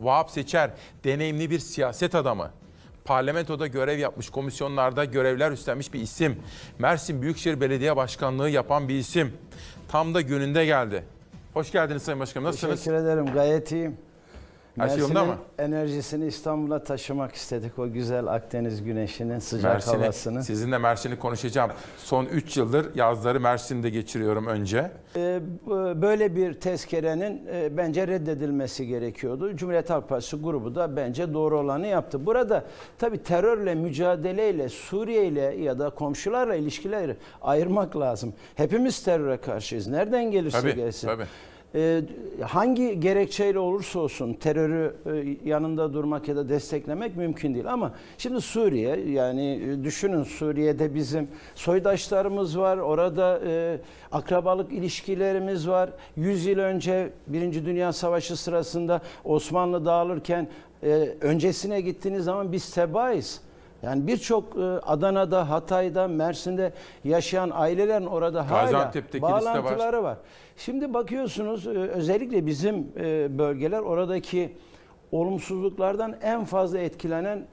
Vahap Seçer deneyimli bir siyaset adamı. Parlamentoda görev yapmış, komisyonlarda görevler üstlenmiş bir isim. Mersin Büyükşehir Belediye Başkanlığı yapan bir isim. Tam da gününde geldi. Hoş geldiniz Sayın Başkanım. Nasılsınız? Teşekkür ederim. Gayet iyiyim. Mersin'in mı? enerjisini İstanbul'a taşımak istedik. O güzel Akdeniz güneşinin sıcak Mersin'i, havasını. sizinle Mersin'i konuşacağım. Son 3 yıldır yazları Mersin'de geçiriyorum önce. Ee, böyle bir tezkerenin e, bence reddedilmesi gerekiyordu. Cumhuriyet Halk Partisi grubu da bence doğru olanı yaptı. Burada tabii terörle mücadeleyle Suriye ile ya da komşularla ilişkileri ayırmak lazım. Hepimiz teröre karşıyız. Nereden gelirse Tabii, gelsin. tabii. Ee, hangi gerekçeyle olursa olsun terörü e, yanında durmak ya da desteklemek mümkün değil. Ama şimdi Suriye yani e, düşünün Suriye'de bizim soydaşlarımız var. Orada e, akrabalık ilişkilerimiz var. 100 yıl önce Birinci Dünya Savaşı sırasında Osmanlı dağılırken öncesine gittiğiniz zaman biz tebaayız. Yani birçok e, Adana'da, Hatay'da, Mersin'de yaşayan ailelerin orada hala kilise var. bağlantıları var. Şimdi bakıyorsunuz e, özellikle bizim e, bölgeler oradaki olumsuzluklardan en fazla etkilenen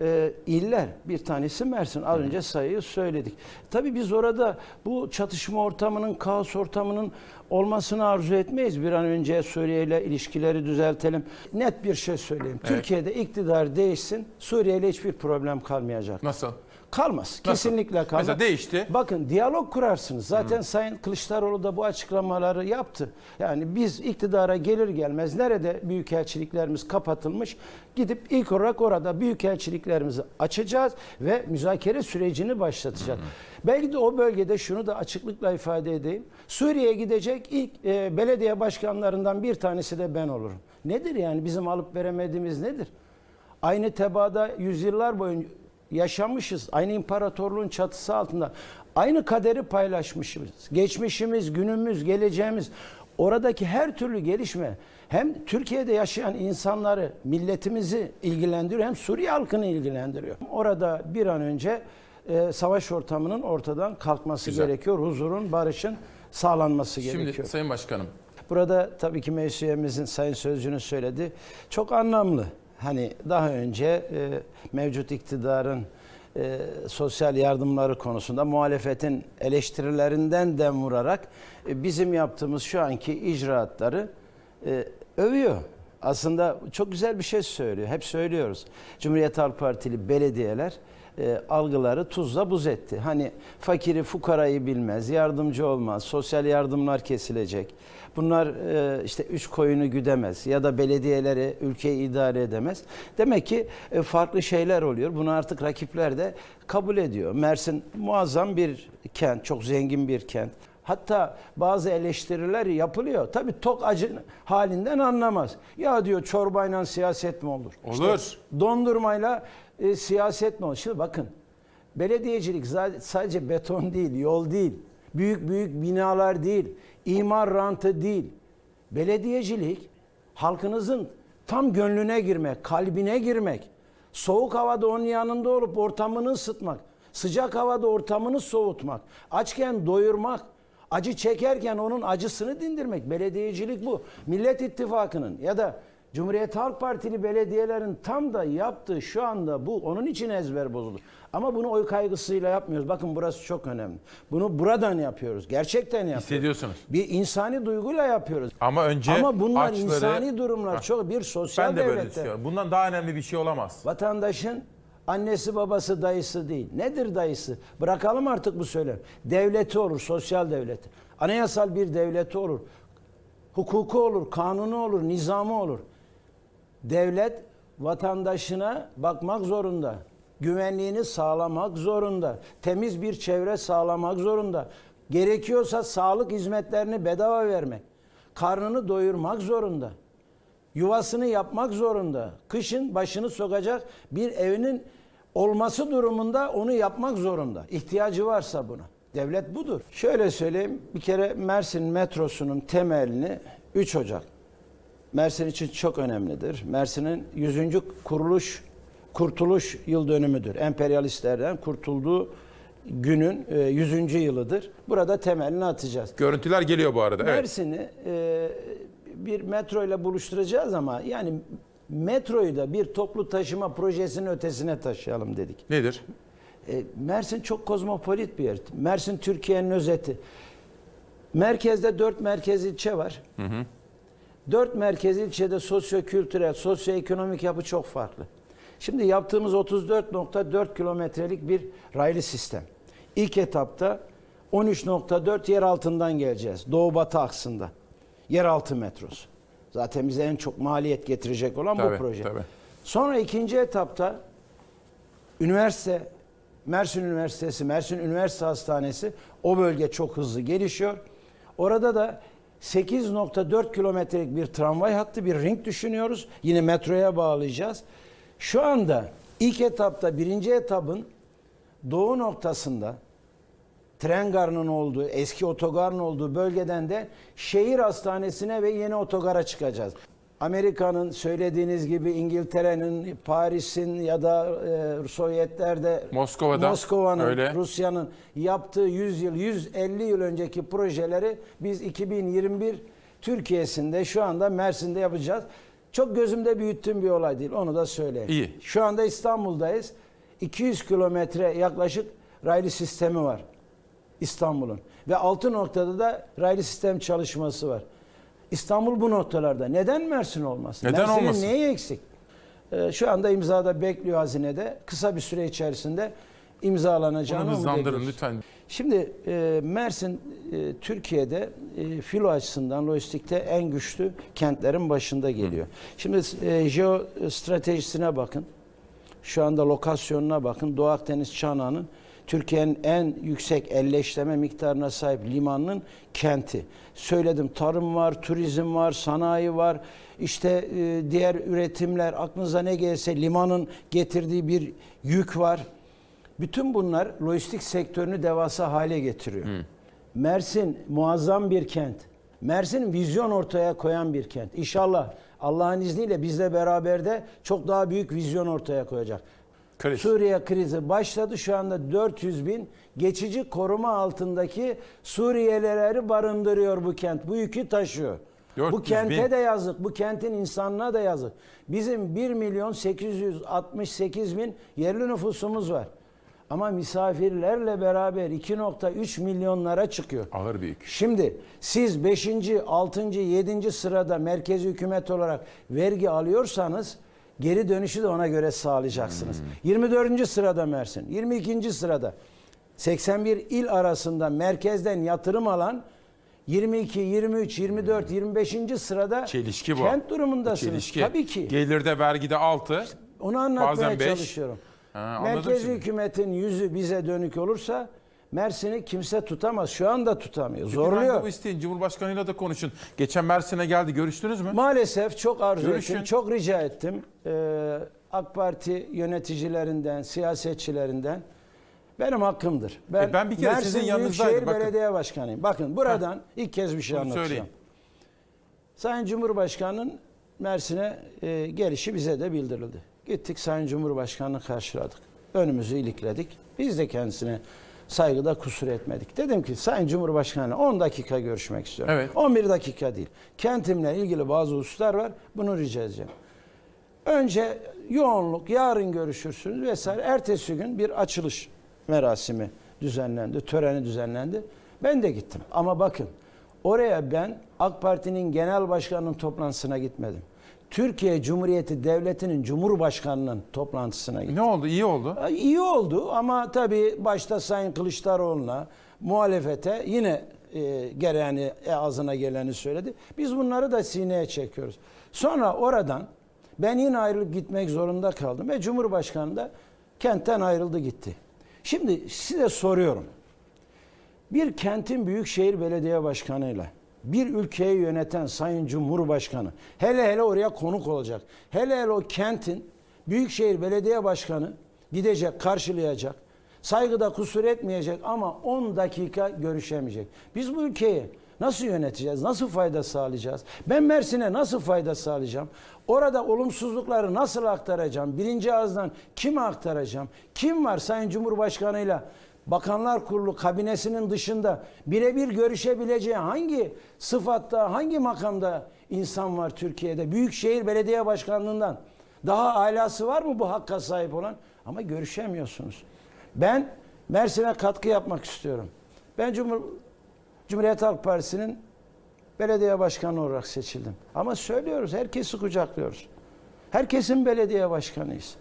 e, iller. Bir tanesi Mersin. Az önce sayıyı söyledik. Tabii biz orada bu çatışma ortamının, kaos ortamının olmasını arzu etmeyiz. Bir an önce Suriye ile ilişkileri düzeltelim. Net bir şey söyleyeyim. Türkiye'de iktidar değişsin, Suriye ile hiçbir problem kalmayacak. Nasıl? Kalmaz. Kesinlikle kalmaz. Mesela değişti. Bakın diyalog kurarsınız. Zaten Sayın Kılıçdaroğlu da bu açıklamaları yaptı. Yani biz iktidara gelir gelmez nerede büyükelçiliklerimiz kapatılmış gidip ilk olarak orada büyükelçiliklerimizi açacağız ve müzakere sürecini başlatacağız. Belki de o bölgede şunu da açıklıkla ifade edeyim. Suriye'ye gidecek ilk e, belediye başkanlarından bir tanesi de ben olurum. Nedir yani bizim alıp veremediğimiz nedir? Aynı tebaada yüzyıllar boyunca yaşamışız. Aynı imparatorluğun çatısı altında. Aynı kaderi paylaşmışız. Geçmişimiz, günümüz, geleceğimiz. Oradaki her türlü gelişme hem Türkiye'de yaşayan insanları, milletimizi ilgilendiriyor hem Suriye halkını ilgilendiriyor. Orada bir an önce e, savaş ortamının ortadan kalkması Güzel. gerekiyor. Huzurun, barışın sağlanması Şimdi gerekiyor. Sayın Başkanım, Burada tabii ki meclis üyemizin sayın sözcünün söyledi. Çok anlamlı. Hani daha önce e, mevcut iktidarın e, sosyal yardımları konusunda muhalefetin eleştirilerinden dem vurarak e, bizim yaptığımız şu anki icraatları e, övüyor. Aslında çok güzel bir şey söylüyor. Hep söylüyoruz. Cumhuriyet Halk Partili belediyeler e, algıları tuzla buz etti. Hani fakiri fukarayı bilmez, yardımcı olmaz, sosyal yardımlar kesilecek. Bunlar e, işte üç koyunu güdemez ya da belediyeleri ülkeyi idare edemez. Demek ki e, farklı şeyler oluyor. Bunu artık rakipler de kabul ediyor. Mersin muazzam bir kent, çok zengin bir kent. Hatta bazı eleştiriler yapılıyor. Tabii tok acı halinden anlamaz. Ya diyor çorbayla siyaset mi olur? Olur. dondurmayla e, siyaset mi olur? Şimdi bakın belediyecilik sadece beton değil, yol değil. Büyük büyük binalar değil, imar rantı değil. Belediyecilik halkınızın tam gönlüne girmek, kalbine girmek. Soğuk havada onun yanında olup ortamını ısıtmak. Sıcak havada ortamını soğutmak. Açken doyurmak. Acı çekerken onun acısını dindirmek. Belediyecilik bu. Millet İttifakı'nın ya da Cumhuriyet Halk Partili belediyelerin tam da yaptığı şu anda bu. Onun için ezber bozuldu. Ama bunu oy kaygısıyla yapmıyoruz. Bakın burası çok önemli. Bunu buradan yapıyoruz. Gerçekten yapıyoruz. hissediyorsunuz. Bir insani duyguyla yapıyoruz. Ama önce Ama bunlar açları- insani durumlar. Hah, Çok bir sosyal Ben de böyle devlette. düşünüyorum. Bundan daha önemli bir şey olamaz. Vatandaşın annesi babası dayısı değil. Nedir dayısı? Bırakalım artık bu söylem. Devleti olur, sosyal devleti. Anayasal bir devleti olur. Hukuku olur, kanunu olur, nizamı olur. Devlet vatandaşına bakmak zorunda. Güvenliğini sağlamak zorunda. Temiz bir çevre sağlamak zorunda. Gerekiyorsa sağlık hizmetlerini bedava vermek. Karnını doyurmak zorunda. Yuvasını yapmak zorunda. Kışın başını sokacak bir evinin olması durumunda onu yapmak zorunda. İhtiyacı varsa buna. Devlet budur. Şöyle söyleyeyim. Bir kere Mersin metrosunun temelini 3 Ocak. Mersin için çok önemlidir. Mersin'in 100. kuruluş kurtuluş yıl dönümüdür. Emperyalistlerden kurtulduğu günün e, 100. yılıdır. Burada temelini atacağız. Görüntüler geliyor bu arada. Mersin'i e, bir metro ile buluşturacağız ama yani Metroyu da bir toplu taşıma projesinin ötesine taşıyalım dedik. Nedir? E, Mersin çok kozmopolit bir yer. Mersin Türkiye'nin özeti. Merkezde dört merkez ilçe var. Dört merkez ilçede sosyo-kültürel, sosyoekonomik yapı çok farklı. Şimdi yaptığımız 34.4 kilometrelik bir raylı sistem. İlk etapta 13.4 yer altından geleceğiz. Doğu batı aksında. Yeraltı metrosu. Zaten bize en çok maliyet getirecek olan Tabii, bu proje. tabii. Sonra ikinci etapta üniversite, Mersin Üniversitesi, Mersin Üniversite Hastanesi o bölge çok hızlı gelişiyor. Orada da 8.4 kilometrelik bir tramvay hattı, bir ring düşünüyoruz. Yine metroya bağlayacağız. Şu anda ilk etapta birinci etapın doğu noktasında tren garının olduğu, eski otogarın olduğu bölgeden de şehir hastanesine ve yeni otogara çıkacağız. Amerika'nın söylediğiniz gibi İngiltere'nin, Paris'in ya da e, Sovyetler'de Moskova'da, Moskova'nın. Rusya'nın yaptığı 100 yıl, 150 yıl önceki projeleri biz 2021 Türkiye'sinde şu anda Mersin'de yapacağız. Çok gözümde büyüttüğüm bir olay değil. Onu da söyleyeyim. İyi. Şu anda İstanbul'dayız. 200 kilometre yaklaşık raylı sistemi var İstanbul'un. Ve 6 noktada da raylı sistem çalışması var. İstanbul bu noktalarda. Neden Mersin olmasın? Neden Mersin'in olmasın? neyi eksik? Ee, şu anda imzada bekliyor hazinede. Kısa bir süre içerisinde imzalanacağını Bunu hızlandırın lütfen. Şimdi e, Mersin e, Türkiye'de e, filo açısından lojistikte en güçlü kentlerin başında geliyor. Şimdi e, jeostratejisine bakın. Şu anda lokasyonuna bakın. Doğu Akdeniz Çanağı'nın Türkiye'nin en yüksek elleşleme miktarına sahip limanının kenti. Söyledim tarım var, turizm var, sanayi var. İşte e, diğer üretimler aklınıza ne gelse limanın getirdiği bir yük var. Bütün bunlar lojistik sektörünü devasa hale getiriyor. Mersin muazzam bir kent. Mersin vizyon ortaya koyan bir kent. İnşallah Allah'ın izniyle bizle beraber de çok daha büyük vizyon ortaya koyacak. Kriz. Suriye krizi başladı. Şu anda 400 bin geçici koruma altındaki Suriyelileri barındırıyor bu kent. Bu yükü taşıyor. 400 Bu kente bin. de yazık. Bu kentin insanına da yazık. Bizim 1 milyon 868 bin yerli nüfusumuz var. Ama misafirlerle beraber 2.3 milyonlara çıkıyor. Ağır bir yük. Şimdi siz 5. 6. 7. sırada merkezi hükümet olarak vergi alıyorsanız geri dönüşü de ona göre sağlayacaksınız. 24. sırada Mersin, 22. sırada 81 il arasında merkezden yatırım alan 22, 23, 24, 25. sırada Çelişki bu. kent durumundasınız. Çelişki. Tabii ki. Gelirde vergide 6. Onu anlatmaya Bazen beş. çalışıyorum. Ha, Merkezi şimdi. hükümetin yüzü bize dönük olursa Mersin'i kimse tutamaz. Şu anda tutamıyor. Zorluyor. bu isteyin. Cumhurbaşkanıyla da konuşun. Geçen Mersin'e geldi. Görüştünüz mü? Maalesef çok arzu Görüşün. ettim, çok rica ettim. Ee, AK Parti yöneticilerinden, siyasetçilerinden benim hakkımdır. Ben, E ben bir kere Mersin sizin yanınızdaydım, Büyükşehir bakın. Belediye Başkanıyım. Bakın buradan ilk kez bir şey Bunu anlatacağım. söyleyin. Sayın Cumhurbaşkanı'nın Mersin'e e, gelişi bize de bildirildi. Gittik Sayın Cumhurbaşkanı'nı karşıladık. Önümüzü ilikledik. Biz de kendisine saygıda kusur etmedik. Dedim ki Sayın Cumhurbaşkanı 10 dakika görüşmek istiyorum. Evet. 11 dakika değil. Kentimle ilgili bazı hususlar var. Bunu rica edeceğim. Önce yoğunluk, yarın görüşürsünüz vesaire. Ertesi gün bir açılış merasimi düzenlendi, töreni düzenlendi. Ben de gittim. Ama bakın oraya ben AK Parti'nin genel başkanının toplantısına gitmedim. Türkiye Cumhuriyeti Devleti'nin Cumhurbaşkanı'nın toplantısına gittim. Ne oldu? İyi oldu. İyi oldu ama tabii başta Sayın Kılıçdaroğlu'na muhalefete yine e, gereğini e, ağzına geleni söyledi. Biz bunları da sineye çekiyoruz. Sonra oradan ben yine ayrılıp gitmek zorunda kaldım ve Cumhurbaşkanı da kentten ayrıldı gitti. Şimdi size soruyorum. Bir kentin büyükşehir belediye başkanıyla bir ülkeyi yöneten Sayın Cumhurbaşkanı hele hele oraya konuk olacak. Hele hele o kentin büyükşehir belediye başkanı gidecek, karşılayacak. Saygıda kusur etmeyecek ama 10 dakika görüşemeyecek. Biz bu ülkeyi nasıl yöneteceğiz? Nasıl fayda sağlayacağız? Ben Mersin'e nasıl fayda sağlayacağım? Orada olumsuzlukları nasıl aktaracağım? Birinci ağızdan kime aktaracağım? Kim var Sayın Cumhurbaşkanıyla Bakanlar Kurulu kabinesinin dışında birebir görüşebileceği hangi sıfatta, hangi makamda insan var Türkiye'de? Büyükşehir Belediye Başkanlığından daha alası var mı bu hakka sahip olan? Ama görüşemiyorsunuz. Ben Mersin'e katkı yapmak istiyorum. Ben Cumhur Cumhuriyet Halk Partisi'nin belediye başkanı olarak seçildim. Ama söylüyoruz, herkesi kucaklıyoruz. Herkesin belediye başkanıyız.